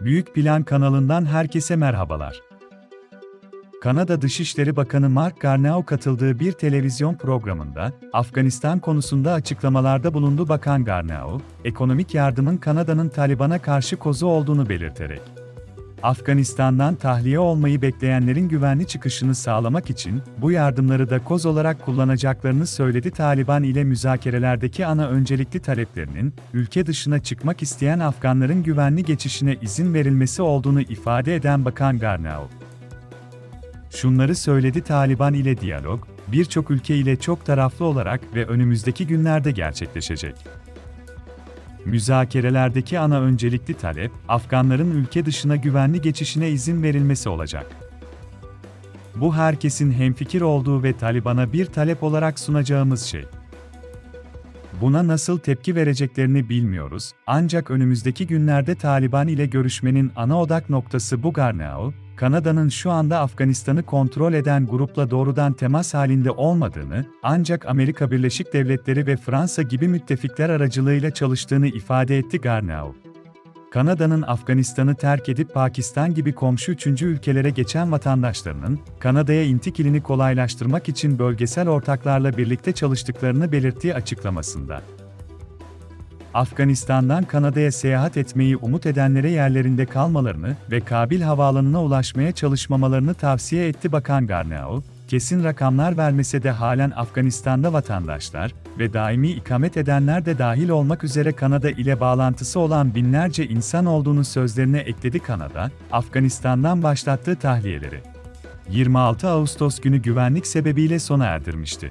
Büyük Plan kanalından herkese merhabalar. Kanada Dışişleri Bakanı Mark Garneau katıldığı bir televizyon programında, Afganistan konusunda açıklamalarda bulundu Bakan Garneau, ekonomik yardımın Kanada'nın Taliban'a karşı kozu olduğunu belirterek, Afganistan'dan tahliye olmayı bekleyenlerin güvenli çıkışını sağlamak için bu yardımları da koz olarak kullanacaklarını söyledi. Taliban ile müzakerelerdeki ana öncelikli taleplerinin ülke dışına çıkmak isteyen Afganların güvenli geçişine izin verilmesi olduğunu ifade eden Bakan Garneau. Şunları söyledi Taliban ile diyalog, birçok ülke ile çok taraflı olarak ve önümüzdeki günlerde gerçekleşecek. Müzakerelerdeki ana öncelikli talep, Afganların ülke dışına güvenli geçişine izin verilmesi olacak. Bu herkesin hemfikir olduğu ve Taliban'a bir talep olarak sunacağımız şey. Buna nasıl tepki vereceklerini bilmiyoruz, ancak önümüzdeki günlerde Taliban ile görüşmenin ana odak noktası bu Garneau, Kanada'nın şu anda Afganistan'ı kontrol eden grupla doğrudan temas halinde olmadığını, ancak Amerika Birleşik Devletleri ve Fransa gibi müttefikler aracılığıyla çalıştığını ifade etti Garneau. Kanada'nın Afganistan'ı terk edip Pakistan gibi komşu üçüncü ülkelere geçen vatandaşlarının, Kanada'ya intikilini kolaylaştırmak için bölgesel ortaklarla birlikte çalıştıklarını belirttiği açıklamasında. Afganistan'dan Kanada'ya seyahat etmeyi umut edenlere yerlerinde kalmalarını ve Kabil havaalanına ulaşmaya çalışmamalarını tavsiye etti Bakan Garneau, kesin rakamlar vermese de halen Afganistan'da vatandaşlar ve daimi ikamet edenler de dahil olmak üzere Kanada ile bağlantısı olan binlerce insan olduğunu sözlerine ekledi Kanada, Afganistan'dan başlattığı tahliyeleri. 26 Ağustos günü güvenlik sebebiyle sona erdirmişti.